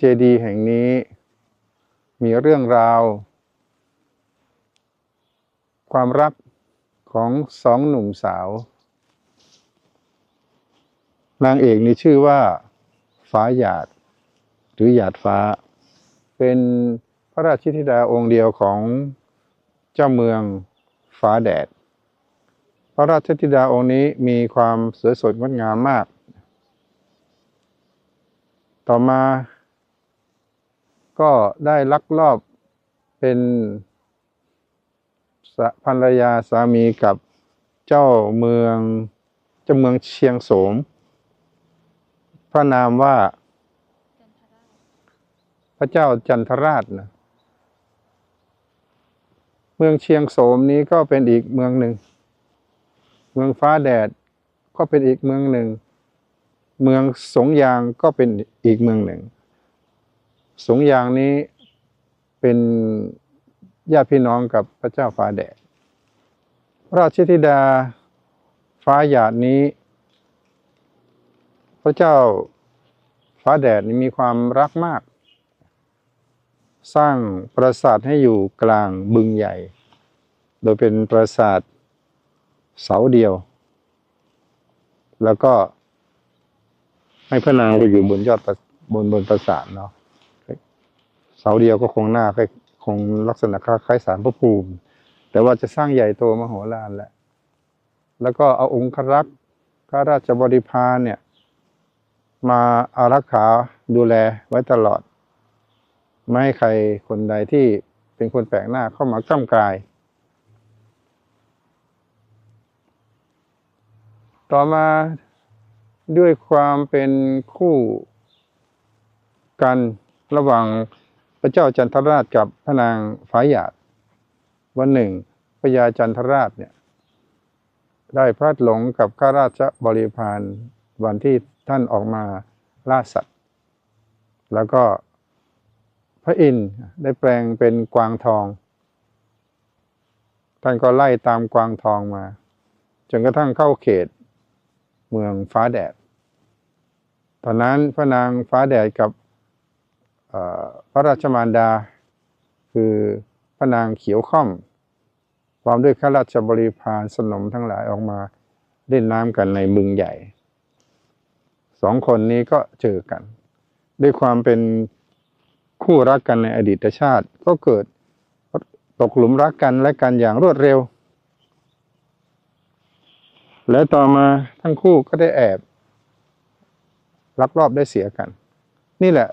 เจดีย์แห่งนี้ มีเรื่องราว ความรักของสองหนุ่มสาว นางเอกนี่ชื่อว่า ฟ้าหยาด หรือหยาดฟ้า เป็นพระราชธิดาองค์เดียวของเจ้าเมืองฟ้าแดด พระราชธิดาองค์นี้มีความสวยสดงดงามมาก ต่อมา ก็ได้ลักลอบเป็นภรรยาสามีกับเจ้าเมืองเจ้าเมืองเชียงโสม พระนามว่า พระเจ้าจันทราชนะเมืองเชียงโสมนี้ก็เป็นอีกเมืองหนึ่ง เมืองฟ้าแดดก็เป็นอีกเมืองหนึ่ง เมืองสงยางก็เป็นอีกเมืองหนึ่ง สงยางนี้เป็นญาติพี่น้องกับพระเจ้าฟ้าแดดราชธิดาฟ้าหยาดนี้ พระเจ้าฟ้าแดดนี่มีความรักมาก สร้างปราสาทให้อยู่กลางบึงใหญ่ โดยเป็นปราสาทเสาเดียว แล้วก็ให้พระนางไปอยู่บนยอดบนบนปราสาทเนาะ เสาเดียวก็คงหน้าคล้ายคงลักษณะคล้ายสารพระภูมิ แต่ว่าจะสร้างใหญ่โตมโหฬารแหละ แล้วก็เอาองค์ครักษ์ข้าราชบริพารเนี่ย มาอารักขาดูแลไว้ตลอด ไม่ให้ใครคนใดที่เป็นคนแปลกหน้าเข้ามากล้ำกาย ต่อมาด้วยความเป็นคู่กันระหว่าง พระเจ้าจันทราชกับพระนางฟ้าหยาดวันหนึ่งพระยาจันทราชเนี่ยได้พลัดหลงกับข้าราชบริพารวันที่ท่านออกมาล่าสัตว์ แล้วก็พระอินทร์ได้แปลงเป็นกวางทอง ท่านก็ไล่ตามกวางทองมา จนกระทั่งเข้าเขตเมืองฟ้าแดด ตอนนั้นพระนางฟ้าแดดกับ พระราชมารดา คือพระนางเขียวค่อมพร้อมด้วยข้าราชบริพารสนมทั้งหลายออกมาเล่นน้ำกันในบึงใหญ่สองคนนี้ก็เจอกัน ด้วยความเป็นคู่รักกันในอดีตชาติ ก็เกิดตกหลุมรักกันและกันอย่างรวดเร็ว และต่อมาทั้งคู่ก็ได้แอบลักลอบได้เสียกัน นี่แหละ